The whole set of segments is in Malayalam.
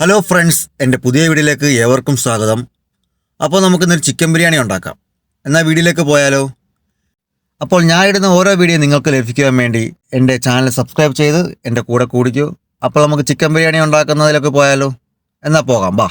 ഹലോ ഫ്രണ്ട്സ് എന്റെ പുതിയ വീഡിയോയിലേക്ക് ഏവർക്കും സ്വാഗതം. അപ്പോൾ നമുക്കിന്നൊരു ചിക്കൻ ബിരിയാണി ഉണ്ടാക്കാം. എന്നാൽ വീഡിയോയിലേക്ക് പോയാലോ? അപ്പോൾ ഞാൻ ഇടുന്ന ഓരോ വീഡിയോ നിങ്ങൾക്ക് ലഭിക്കുവാൻ വേണ്ടി എന്റെ ചാനൽ സബ്സ്ക്രൈബ് ചെയ്ത് എന്റെ കൂടെ കൂടിക്കൂ. അപ്പോൾ നമുക്ക് ചിക്കൻ ബിരിയാണി ഉണ്ടാക്കുന്നതിലൊക്കെ പോയാലോ? എന്നാൽ പോകാം ബാ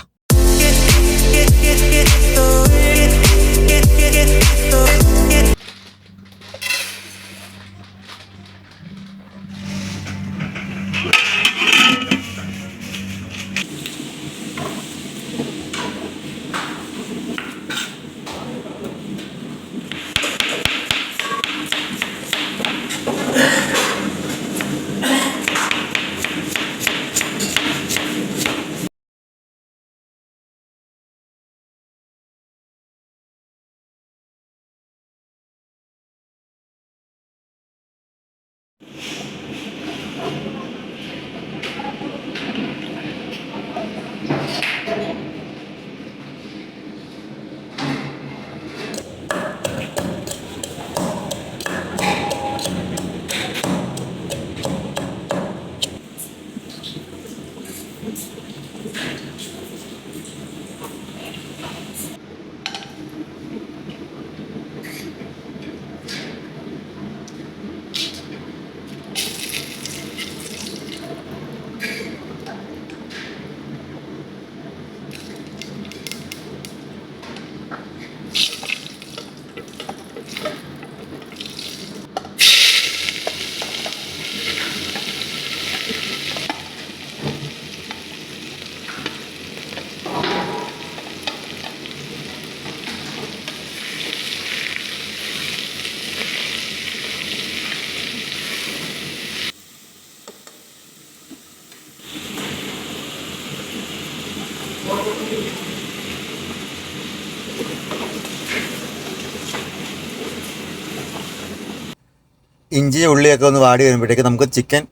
ഇഞ്ചി ഉള്ളിയൊക്കെ ഒന്ന് വാടി വരുമ്പോഴത്തേക്ക് നമുക്ക് ചിക്കൻ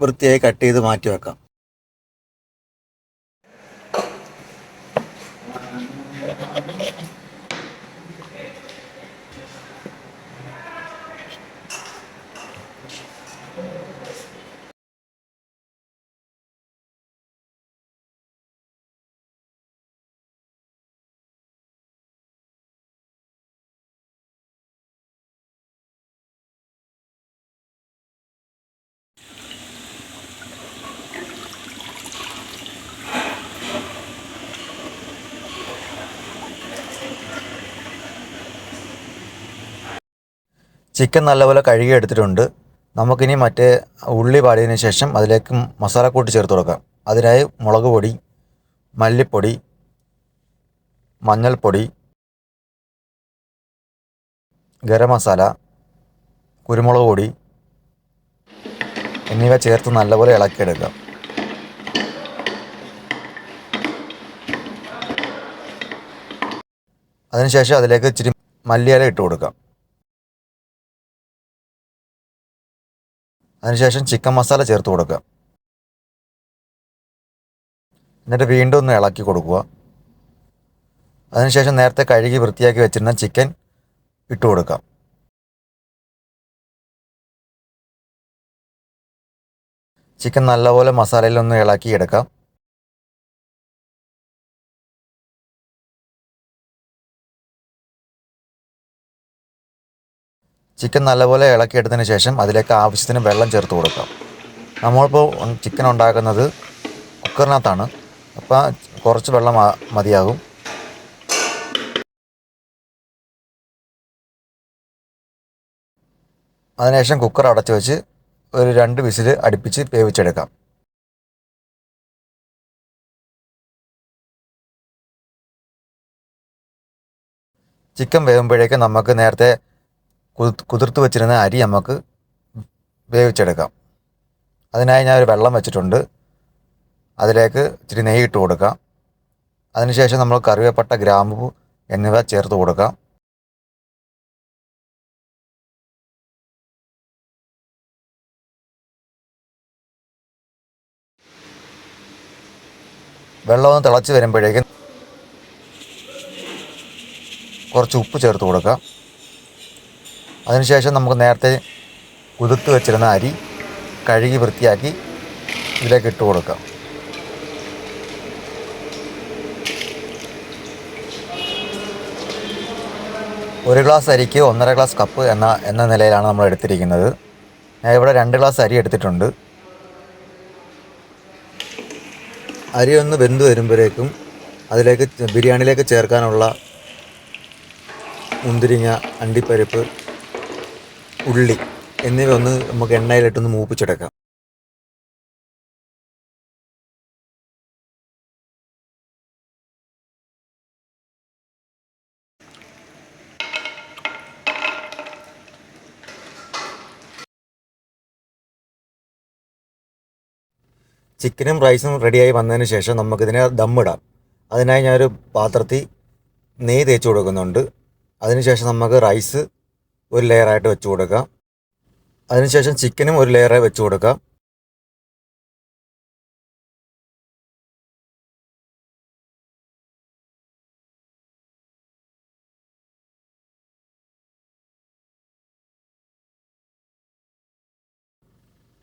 വൃത്തിയായി കട്ട് ചെയ്ത് മാറ്റി വെക്കാം. ചിക്കൻ നല്ലപോലെ കഴുകി എടുത്തിട്ടുണ്ട് നമുക്കിനി മറ്റേ ഉള്ളി പാടിയതിന് ശേഷം അതിലേക്ക് മസാല മസാലക്കൂട്ട് ചേർത്ത് കൊടുക്കാം. അതിനായി മുളക് പൊടി മല്ലിപ്പൊടി മഞ്ഞൾപ്പൊടി ഗരം മസാല കുരുമുളക് പൊടി എന്നിവ ചേർത്ത് നല്ലപോലെ ഇളക്കിയെടുക്കാം. അതിനുശേഷം അതിലേക്ക് ഇച്ചിരി മല്ലിയില ഇട്ട് കൊടുക്കാം. അതിനുശേഷം ചിക്കൻ മസാല ചേർത്ത് കൊടുക്കുക. എന്നിട്ട് വീണ്ടും ഒന്ന് ഇളക്കി കൊടുക്കുക. അതിനുശേഷം നേരത്തെ കഴുകി വൃത്തിയാക്കി വെച്ചിരുന്ന ചിക്കൻ ഇട്ട് കൊടുക്കാം ചിക്കൻ നല്ലപോലെ മസാലയിലൊന്ന് ഇളക്കി ചിക്കൻ നല്ലപോലെ ഇളക്കിയെടുത്തതിന് ശേഷം അതിലേക്ക് ആവശ്യത്തിന് വെള്ളം ചേർത്ത് കൊടുക്കാം. നമ്മളിപ്പോൾ ചിക്കൻ ഉണ്ടാക്കുന്നത് കുക്കറിനകത്താണ്. അപ്പോൾ കുറച്ച് വെള്ളം മതിയാകും. അതിനുശേഷം കുക്കർ അടച്ചു വെച്ച് ഒരു രണ്ട് വിസിൽ അടുപ്പിച്ച് വേവിച്ചെടുക്കാം. ചിക്കൻ വേവുമ്പോഴേക്കും നമുക്ക് നേരത്തെ കുതിർത്ത് വെച്ചിരുന്ന അരി നമുക്ക് വേവിച്ചെടുക്കാം. അതിനായി ഞാൻ ഒരു വെള്ളം വെച്ചിട്ടുണ്ട്. അതിലേക്ക് ഇച്ചിരി നെയ്യ് ഇട്ട് കൊടുക്കാം. അതിനുശേഷം നമ്മൾ കറിവേപ്പട്ട ഗ്രാമ്പു എന്നിവ ചേർത്ത് കൊടുക്കാം. വെള്ളം ഒന്ന് തിളച്ച് വരുമ്പോഴേക്കും കുറച്ച് ഉപ്പ് ചേർത്ത് കൊടുക്കാം. അതിനുശേഷം നമുക്ക് നേരത്തെ കുതിർത്ത് വെച്ചിരുന്ന അരി കഴുകി വൃത്തിയാക്കി ഇതിലേക്ക് ഇട്ട് കൊടുക്കാം ഒരു ഗ്ലാസ് അരിക്ക് ഒന്നര ഗ്ലാസ് കപ്പ് എന്ന എന്ന നിലയിലാണ് നമ്മൾ എടുത്തിരിക്കുന്നത്. ഞാൻ ഇവിടെ രണ്ട് ഗ്ലാസ് അരി എടുത്തിട്ടുണ്ട്. അരി ഒന്ന് വെന്ത് വരുമ്പോഴേക്കും അതിലേക്ക് ബിരിയാണിയിലേക്ക് ചേർക്കാനുള്ള മുന്തിരിങ്ങ അണ്ടിപ്പരിപ്പ് ഉള്ളി എന്നിവ ഒന്ന് നമുക്ക് എണ്ണയിലിട്ടൊന്ന് മൂപ്പിച്ചെടുക്കാം. ചിക്കനും റൈസും റെഡിയായി വന്നതിന് ശേഷം നമുക്കിതിനെ ദമ്മിടാം. അതിനായി ഞാനൊരു പാത്രത്തിൽ നെയ്യ് തേച്ച് കൊടുക്കുന്നുണ്ട്. അതിനുശേഷം നമുക്ക് റൈസ് ഒരു ലെയറായിട്ട് വെച്ച് കൊടുക്കാം. അതിനുശേഷം ചിക്കനും ഒരു ലെയറായി വെച്ച് കൊടുക്കാം.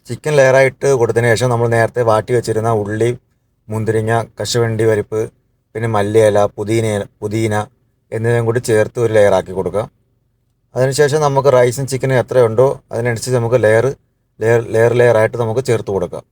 ചിക്കൻ ലെയറായിട്ട് കൊടുത്തതിന് ശേഷം നമ്മൾ നേരത്തെ വാട്ടി വെച്ചിരുന്ന ഉള്ളി മുന്തിരിങ്ങ കശുവണ്ടി പരിപ്പ് പിന്നെ മല്ലിയില പുതിന പുതിന എന്നിവയും കൂടി ചേർത്ത് ഒരു ലെയറാക്കി കൊടുക്കുക അതിനുശേഷം നമുക്ക് റൈസും ചിക്കനും എത്രയുണ്ടോ അതിനനുസരിച്ച് നമുക്ക് ലെയർ ലെയർ ലെയർ ലെയറായിട്ട് നമുക്ക് ചേർത്ത് കൊടുക്കാം.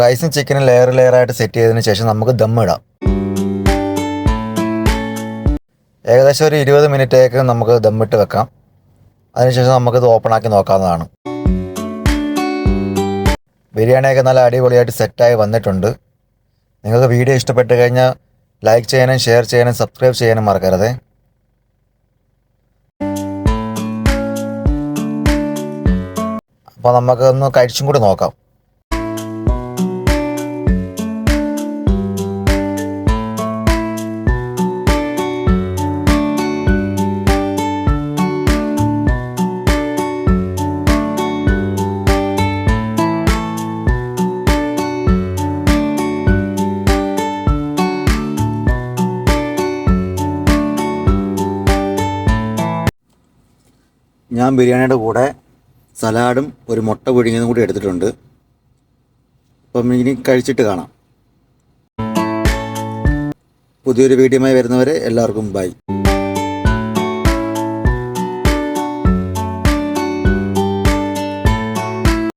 റൈസും ചിക്കനും ലെയർ ലെയർ ആയിട്ട് സെറ്റ് ചെയ്തതിന് ശേഷം നമുക്ക് ദം ഇടാം. ഏകദേശം ഒരു ഇരുപത് മിനിറ്റേക്ക് നമുക്ക് ദം ഇട്ട് വെക്കാം. അതിനുശേഷം നമുക്കിത് ഓപ്പൺ ആക്കി നോക്കാവുന്നതാണ്. ബിരിയാണിയൊക്കെ നല്ല അടിപൊളിയായിട്ട് സെറ്റായി വന്നിട്ടുണ്ട്. നിങ്ങൾക്ക് വീഡിയോ ഇഷ്ടപ്പെട്ട് കഴിഞ്ഞാൽ ലൈക്ക് ചെയ്യാനും ഷെയർ ചെയ്യാനും സബ്സ്ക്രൈബ് ചെയ്യാനും മറക്കരുത്. അപ്പോൾ നമുക്കൊന്ന് കഴിച്ചും കൂടി നോക്കാം. ഞാൻ ബിരിയാണിയുടെ കൂടെ സലാഡും ഒരു മുട്ട പുഴുങ്ങിയതും കൂടി എടുത്തിട്ടുണ്ട്. അപ്പം ഇനി കഴിച്ചിട്ട് കാണാം. പുതിയൊരു വീഡിയോമായി വരുന്നവരെ എല്ലാവർക്കും ബൈ.